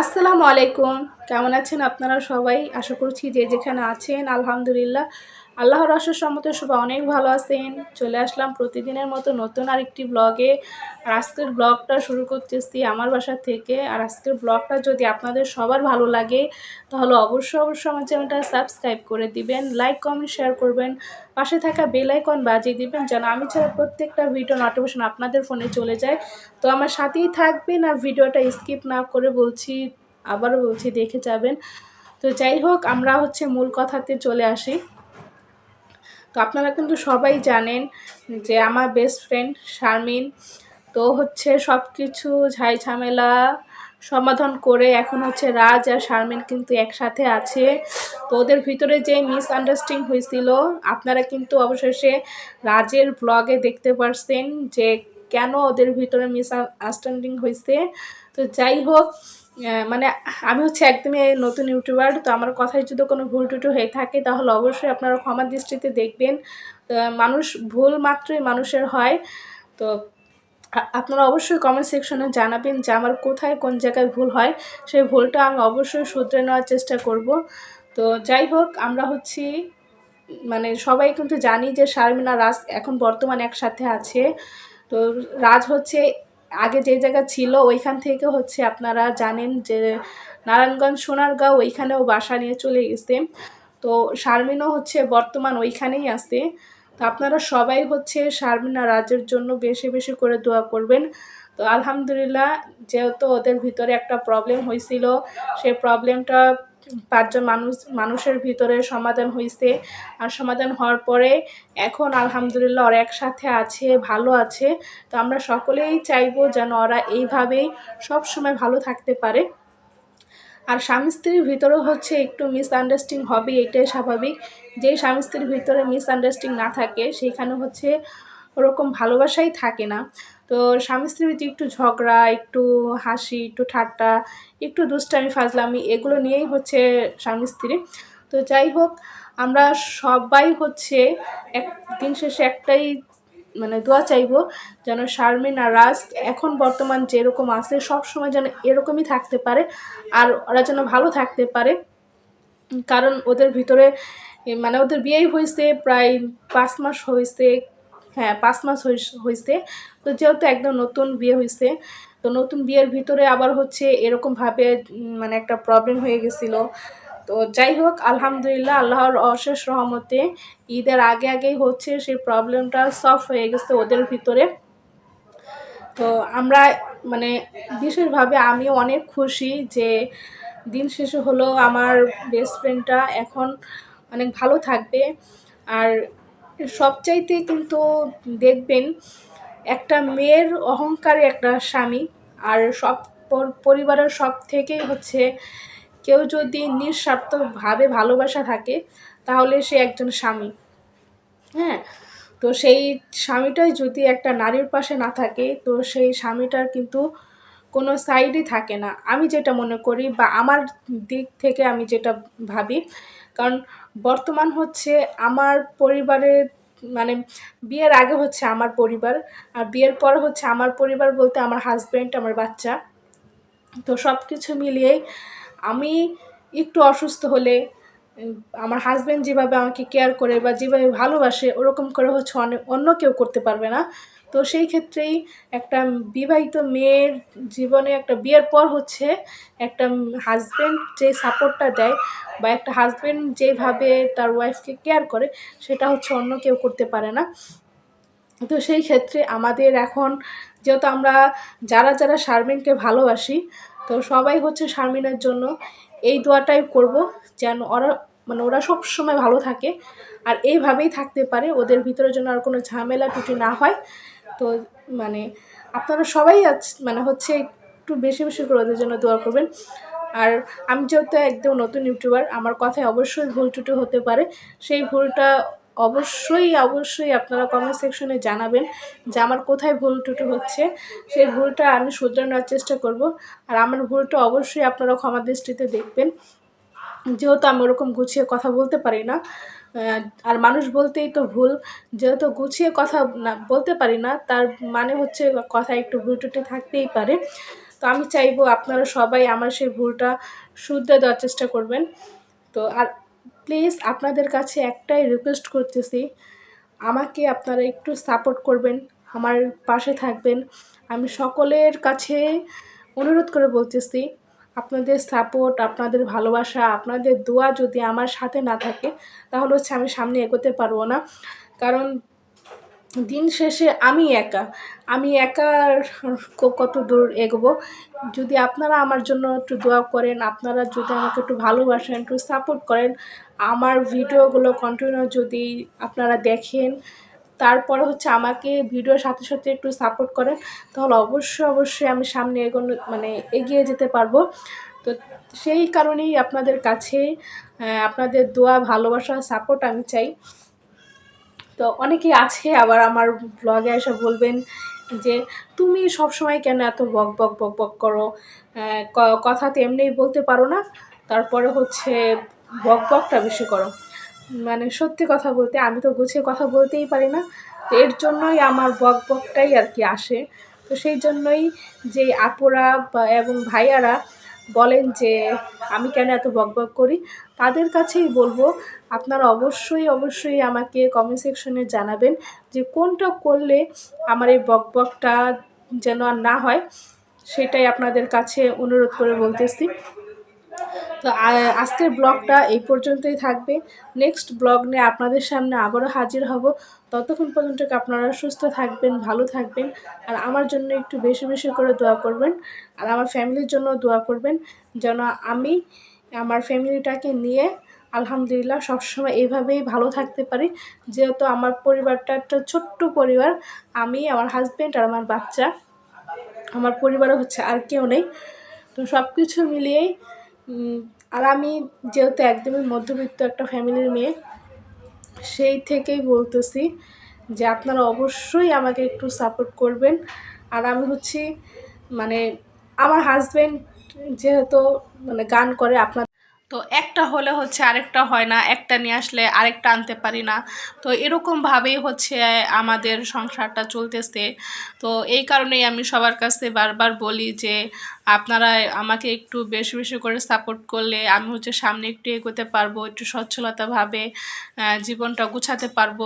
আসসালামু আলাইকুম। কেমন আছেন আপনারা সবাই? আশা করছি যে যেখানে আছেন, আলহামদুলিল্লাহ। আল্লাহর রসের সম্মতে সবাই অনেক ভালো আছেন। চলে আসলাম প্রতিদিনের মতো নতুন আরেকটি ব্লগে আর আজকের ব্লগটা শুরু করতেছি আমার বাসা থেকে। আর আজকের ব্লগটা যদি আপনাদের সবার ভালো লাগে, তাহলে অবশ্যই অবশ্যই আমার চ্যানেলটা সাবস্ক্রাইব করে দিবেন লাইক কমেন্ট শেয়ার করবেন। পাশে থাকা বেল আইকন বাজিয়ে দিবেন যেন আমি ছাড়া প্রত্যেকটা ভিডিও নোটিফিকেশন আপনাদের ফোনে চলে যায়। তো আমার সাথেই থাকবেন আর ভিডিওটা স্কিপ না করে বলছি আবারও বলছি, দেখে যাবেন। তো যাই হোক, আমরা হচ্ছে মূল কথাতে চলে আসি। তো আপনারা কিন্তু সবাই জানেন যে আমার বেস্ট ফ্রেন্ড শারমিন, তো হচ্ছে সব কিছু ঝাই ঝামেলা সমাধান করে এখন হচ্ছে রাজ আর শারমিন কিন্তু একসাথে আছে। তো ওদের ভিতরে যে মিসআন্ডারস্ট্যান্ডিং হয়েছিল, আপনারা কিন্তু অবশেষে রাজের ব্লগে দেখতে পারছেন যে কেন ওদের ভিতরে মিসআন্ডারস্ট্যান্ডিং হয়েছে। তো যাই হোক মানে আমি হচ্ছে একদমই নতুন ইউটিউবার, তো আমার কথায় যদি কোনো ভুল টুটু হয়ে থাকে, তাহলে অবশ্যই আপনারা ক্ষমা দৃষ্টিতে দেখবেন। মানুষ ভুল মাত্রই মানুষের হয়। তো আপনারা অবশ্যই কমেন্ট সেকশনে জানাবেন যে আমার কোথায় কোন জায়গায় ভুল হয়। সেই ভুলটা আমি অবশ্যই শুধরে নেওয়ার চেষ্টা করব। তো যাই হোক, আমরা হচ্ছি মানে সবাই কিন্তু জানি যে শারমিনা রাজ এখন বর্তমানে একসাথে আছে। তো রাজ হচ্ছে আগে যে জায়গা ছিল, ওইখান থেকে হচ্ছে আপনারা জানেন যে নারায়ণগঞ্জ, সোনারগাঁও, ওইখানেও বাসা নিয়ে চলে গেছে। তো শারমিনও হচ্ছে বর্তমান ওইখানেই আছে। তো আপনারা সবাই হচ্ছে শারমিনা রাজের জন্য বেশি বেশি করে দোয়া করবেন। তো আলহামদুলিল্লাহ, যেহেতু ওদের ভিতরে একটা প্রবলেম হয়েছিল সেই প্রবলেমটা পাঁচজন মানুষ, মানুষের ভিতরে সমাধান হয়েছে আর সমাধান হওয়ার পরে এখন আলহামদুলিল্লাহ ওরা একসাথে আছে, ভালো আছে। তো আমরা সকলেই চাইব যেন ওরা এইভাবেই সবসময় ভালো থাকতে পারে। আর স্বামী স্ত্রীর ভিতরেও হচ্ছে একটু মিসআন্ডারস্ট্যান্ডিং হবে, এটাই স্বাভাবিক। যে স্বামী স্ত্রীর ভিতরে মিসআন্ডারস্ট্যান্ডিং না থাকে, সেখানে হচ্ছে ওরকম ভালোবাসাই থাকে না। তো স্বামী স্ত্রীর যে একটু ঝগড়া, একটু হাসি, একটু ঠাট্টা, একটু দুষ্টামি, ফাজলামি এগুলো নিয়েই হচ্ছে স্বামী স্ত্রী। তো যাই হোক, আমরা সবাই হচ্ছে এক, দিন শেষে একটাই মানে দোয়া চাইব যেন শারমিন আর রাজ এখন বর্তমান যেরকম আছে সব সময় যেন এরকমই থাকতে পারে আর ওরা যেন ভালো থাকতে পারে। কারণ ওদের ভিতরে মানে ওদের বিয়েই হয়েছে প্রায় পাঁচ মাস হয়েছে হ্যাঁ পাঁচ মাস হয়েছে তো যেহেতু একদম নতুন বিয়ে হয়েছে তো নতুন বিয়ের ভিতরে আবার হচ্ছে এরকমভাবে মানে একটা প্রবলেম হয়ে গেছিল। তো যাই হোক, আলহামদুলিল্লাহ, আল্লাহর অশেষ রহমতে ঈদের আগে আগেই হচ্ছে সেই প্রবলেমটা সলভ হয়ে গেছে ওদের ভিতরে। তো আমরা মানে বিশেষভাবে আমি অনেক খুশি যে দিন শেষে হলো আমার বেস্ট ফ্রেন্ডটা এখন অনেক ভালো থাকবে। আর সবচাইতে কিন্তু দেখবেন একটা মেয়ের অহংকারে একটা স্বামী, আর সব পরিবারের সব থেকেই হচ্ছে কেউ যদি নিঃস্বার্থভাবে ভালোবাসা থাকে, তাহলে সে একজন স্বামী। হ্যাঁ? তো সেই স্বামীটাই যদি একটা নারীর পাশে না থাকে, তো সেই স্বামীটার কিন্তু কোনো সাইডই থাকে না। আমি যেটা মনে করি বা আমার দিক থেকে আমি যেটা ভাবি, কারণ বর্তমান হচ্ছে আমার পরিবারে মানে বিয়ের আগে হচ্ছে আমার পরিবার, আর বিয়ের পর হচ্ছে আমার পরিবার বলতে আমার হাজব্যান্ড আমার বাচ্চা। তো সব কিছু মিলিয়েই আমি একটু অসুস্থ হলে, আমার হাজব্যান্ড যেভাবে আমাকে কেয়ার করে বা যেভাবে ভালোবাসে, ওরকম করে হচ্ছে অনেক অন্য কেউ করতে পারবে না। তো সেই ক্ষেত্রেই একটা বিবাহিত মেয়ের জীবনে একটা বিয়ের পর হচ্ছে একটা হাজব্যান্ড যে সাপোর্টটা দেয় বা একটা হাজব্যান্ড যেভাবে তার ওয়াইফকে কেয়ার করে, সেটা হচ্ছে অন্য কেউ করতে পারে না। তো সেই ক্ষেত্রে আমাদের এখন যেহেতু আমরা যারা যারা শারমিনকে ভালোবাসি, তো সবাই হচ্ছে শারমিনের জন্য এই দোয়াটাই করব যেন ওরা মানে ওরা সব সময় ভালো থাকে। আর এইভাবেই থাকতে পারে, ওদের ভিতরে যেন আর কোনো ঝামেলা টুটি না হয়। তো মানে আপনারা সবাই আজ মানে হচ্ছে একটু বেশি বেশি করে ওদের জন্য দোয়া করবেন। আর আমি যেহেতু একদম নতুন ইউটিউবার, আমার কথায় অবশ্যই ভুল টুটু হতে পারে। সেই ভুলটা অবশ্যই অবশ্যই আপনারা কমেন্ট সেকশনে জানাবেন যে আমার কোথায় ভুল টুটু হচ্ছে। সেই ভুলটা আমি শুধরানোর চেষ্টা করব। আর আমার ভুলটা অবশ্যই আপনারা ক্ষমা দৃষ্টিতে দেখবেন। যেহেতু আমি ওরকম গুছিয়ে কথা বলতে পারি না আর মানুষ বলতেই তো ভুল। যেহেতু গুছিয়ে কথা না, বলতে পারি না, তার মানে হচ্ছে কথা একটু ভুল টুটি থাকতেই পারে। তো আমি চাইব আপনারা সবাই আমার সেই ভুলটা শুধরে দেওয়ার চেষ্টা করবেন। তো আর প্লিজ আপনাদের কাছে একটাই রিকোয়েস্ট করতেছি, আমাকে আপনারা একটু সাপোর্ট করবেন, আমার পাশে থাকবেন। আমি সকলের কাছে অনুরোধ করে বলতেছি আপনাদের সাপোর্ট আপনাদের ভালোবাসা, আপনাদের দোয়া যদি আমার সাথে না থাকে, তাহলে হচ্ছে আমি সামনে এগোতে পারব না। কারণ দিন শেষে আমি একা আমি একা কত দূর এগোবো? যদি আপনারা আমার জন্য একটু দোয়া করেন, আপনারা যদি আমাকে একটু ভালোবাসেন, একটু সাপোর্ট করেন, আমার ভিডিওগুলো কন্টিনিউ যদি আপনারা দেখেন তারপরে হচ্ছে আমাকে ভিডিওর সাথে সাথে একটু সাপোর্ট করেন, তাহলে অবশ্যই অবশ্যই আমি সামনে এগোনো মানে এগিয়ে যেতে পারব। তো সেই কারণেই আপনাদের কাছে আপনাদের দোয়া, ভালোবাসা সাপোর্ট আমি চাই। তো অনেকে আছে আবার আমার ব্লগে এসে বলবেন যে, তুমি সব সময় কেন এত বক বক বক বক করো? কথা তো এমনিই বলতে পারো না। তারপরে হচ্ছে বক, বকটা বেশি করো। মানে সত্যি কথা বলতে, আমি তো গুছিয়ে কথা বলতেই পারি না। তো এর জন্যই আমার বক বকটাই আর কি আসে। তো সেই জন্যই যে আপুরা এবং ভাইয়ারা বলেন যে, আমি কেন এত বক বক করি? তাদের কাছেই বলব, আপনারা অবশ্যই অবশ্যই আমাকে কমেন্ট সেকশনে জানাবেন যে কোনটা করলে আমার এই বক বকটা যেন আর না হয়। সেটাই আপনাদের কাছে অনুরোধ করে বলতেছি। তো আজকের ব্লগটা এই পর্যন্তই থাকবে। নেক্সট ব্লগ নিয়ে আপনাদের সামনে আবারও হাজির হব। ততক্ষণ পর্যন্ত আপনারা সুস্থ থাকবেন, ভালো থাকবেন। আর আমার জন্য একটু বেশি বেশি করে দোয়া করবেন। আর আমার ফ্যামিলির জন্য দোয়া করবেন, যেন আমি আমার ফ্যামিলিটাকে নিয়ে আলহামদুলিল্লাহ সবসময় এইভাবেই ভালো থাকতে পারি। যেহেতু আমার পরিবারটা একটা ছোট্ট পরিবার, আমি, আমার হাজব্যান্ড আর আমার বাচ্চা। আমার পরিবারও হচ্ছে আর কেউ নেই। তো সব কিছু মিলিয়েই আর আমি যেহেতু একদমই মধ্যবিত্ত একটা ফ্যামিলির মেয়ে, সেই থেকেই বলতেছি যে আপনারা অবশ্যই আমাকে একটু সাপোর্ট করবেন। আর আমি হচ্ছি মানে আমার হাজব্যান্ড যেহেতু মানে গান করে আপনার তো একটা হলে হচ্ছে আরেকটা হয় না, একটা নিয়ে আসলে আরেকটা আনতে পারি না। তো এরকমভাবেই হচ্ছে আমাদের সংসারটা চলতেছে। তো এই কারণেই আমি সবার কাছে বারবার বলি যে আপনারা আমাকে একটু বেশি বেশি করে সাপোর্ট করলে আমি হচ্ছে সামনে একটু এগোতে পারব, একটু সচ্ছলতাভাবে জীবনটা গুছাতে পারব।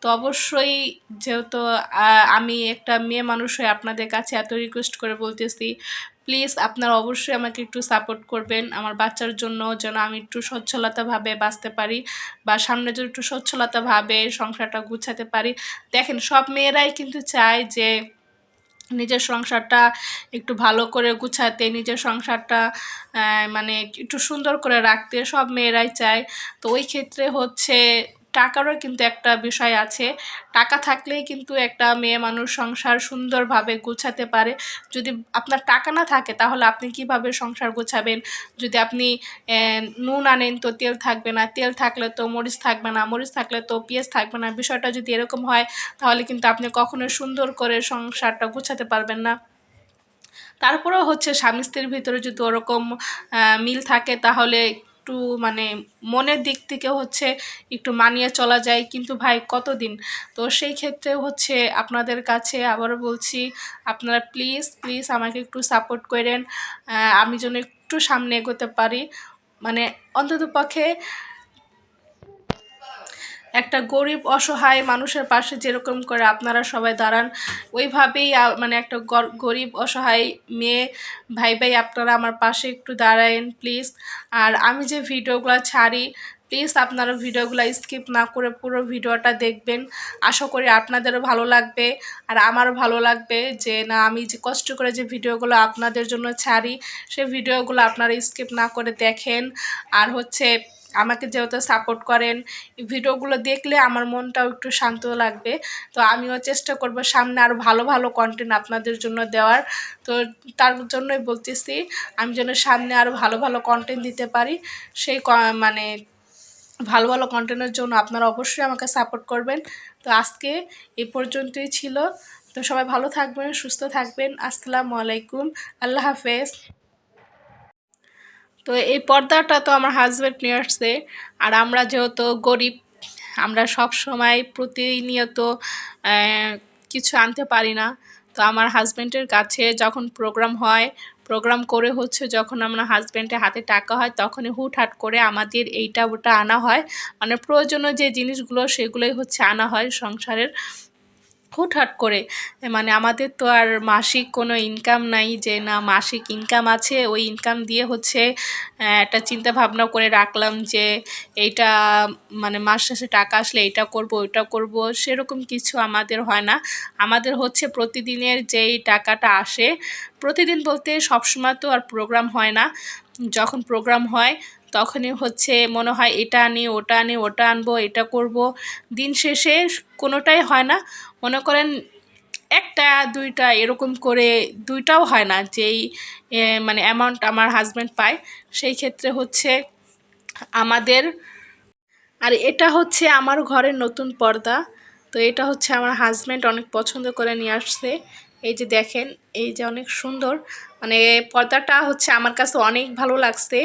তো অবশ্যই যেহেতু আমি একটা মেয়ে মানুষ হয়ে আপনাদের কাছে এত রিকোয়েস্ট করে বলতেছি প্লিজ আপনারা অবশ্যই আমাকে একটু সাপোর্ট করবেন আমার বাচ্চার জন্য, যেন আমি একটু সচ্ছলতাভাবে বাঁচতে পারি বা সামনে যেন একটু সচ্ছলতাভাবে সংসারটা গুছাতে পারি। দেখেন, সব মেয়েরাই কিন্তু চায় যে নিজের সংসারটা একটু ভালো করে গুছাতে, নিজের সংসারটা মানে একটু সুন্দর করে রাখতে, সব মেয়েরাই চায়। তো ওই ক্ষেত্রে হচ্ছে টাকারও কিন্তু একটা বিষয় আছে। টাকা থাকলেই কিন্তু একটা মেয়ে মানুষ সংসার সুন্দরভাবে গুছাতে পারে। যদি আপনার টাকা না থাকে, তাহলে আপনি কীভাবে সংসার গোছাবেন? যদি আপনি নুন আনেন তো তেল থাকবে না, তেল থাকলে তো মরিচ থাকবে না, মরিচ থাকলে তো পেঁয়াজ থাকবে না, বিষয়টা যদি এরকম হয়, তাহলে কিন্তু আপনি কখনো সুন্দর করে সংসারটা গোছাতে পারবেন না। তারপরেও হচ্ছে স্বামী স্ত্রীর ভিতরে যদি ওরকম মিল থাকে, তাহলে একটু মানে মনের দিক থেকে হচ্ছে একটু মানিয়ে চলা যায়, কিন্তু ভাই কতদিন? তো সেই ক্ষেত্রে হচ্ছে আপনাদের কাছে আবারও বলছি, আপনারা প্লিজ প্লিজ আমাকে একটু সাপোর্ট করেন। আমি যেন একটু সামনে এগোতে পারি। মানে অন্তত পক্ষে একটা গরিব, অসহায় মানুষের পাশে যেরকম করে আপনারা সবাই দাঁড়ান, ওইভাবেই মানে একটা গর- গরিব, অসহায় মেয়ে ভাই ভাই আপনারা আমার পাশে একটু দাঁড়ায়েন প্লিজ আর আমি যে ভিডিওগুলো ছাড়ি প্লিজ আপনারা ভিডিওগুলো স্কিপ না করে পুরো ভিডিওটা দেখবেন। আশা করি আপনাদেরও ভালো লাগবে আর আমারও ভালো লাগবে যে, না, আমি যে কষ্ট করে যে ভিডিওগুলো আপনাদের জন্য ছাড়ি, সে ভিডিওগুলো আপনারা স্কিপ না করে দেখেন। আর হচ্ছে আমাকে যেহেতু সাপোর্ট করেন ভিডিওগুলো দেখলে আমার মনটাও একটু শান্ত লাগবে। তো আমিও চেষ্টা করব সামনে আরও ভালো ভালো কন্টেন্ট আপনাদের জন্য দেওয়ার। তো তার জন্যই বলতেছি, আমি যেন সামনে আরও ভালো ভালো কন্টেন্ট দিতে পারি। সেই মানে ভালো ভালো কন্টেন্টের জন্য আপনারা অবশ্যই আমাকে সাপোর্ট করবেন। তো আজকে এ পর্যন্তই ছিল। তো সবাই ভালো থাকবেন, সুস্থ থাকবেন। আসসালামু আলাইকুম। আল্লাহ হাফেজ। তো এই পর্দাটা তো আমার হাজব্যান্ড নিয়ে আসছে আর আমরা যেহেতু গরিব, আমরা সব সময় প্রতিনিয়ত কিছু আনতে পারি না। তো আমার হাজব্যান্ডের কাছে যখন প্রোগ্রাম হয় প্রোগ্রাম করে হচ্ছে যখন আমার হাজব্যান্ডের হাতে টাকা হয়, তখনই হুটহাট করে আমাদের এইটা ওটা আনা হয়। মানে প্রয়োজনীয় যে জিনিসগুলো, সেগুলোই হচ্ছে আনা হয় সংসারের। হুটহাট করে মানে আমাদের তো আর মাসিক কোনো ইনকাম নাই যে না মাসিক ইনকাম আছে, ওই ইনকাম দিয়ে হচ্ছে একটা চিন্তা ভাবনা করে রাখলাম যে এইটা মানে মাস শেষে টাকা আসলে এইটা করব, ওইটা করব, সেরকম কিছু আমাদের হয় না। আমাদের হচ্ছে প্রতিদিনের যেই টাকাটা আসে, প্রতিদিন বলতে সবসময় তো আর প্রোগ্রাম হয় না। যখন প্রোগ্রাম হয়, তখনই হচ্ছে মনে হয় এটা আনি, ওটা আনি, ওটা আনব, এটা করব। দিন শেষে কোনোটাই হয় না। মনে করেন একটা, দুইটা এরকম করে, দুইটাও হয় না যেই মানে অ্যামাউন্ট আমার হাজব্যান্ড পায়। সেই ক্ষেত্রে হচ্ছে আমাদের, আর এটা হচ্ছে আমার ঘরের নতুন পর্দা। তো এটা হচ্ছে আমার হাজব্যান্ড অনেক পছন্দ করে নিয়ে আসছে। এই যে দেখেন, এই যে অনেক সুন্দর। মানে পর্দাটা হচ্ছে আমার কাছে অনেক ভালো লাগছে।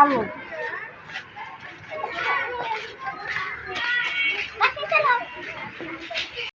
হাজার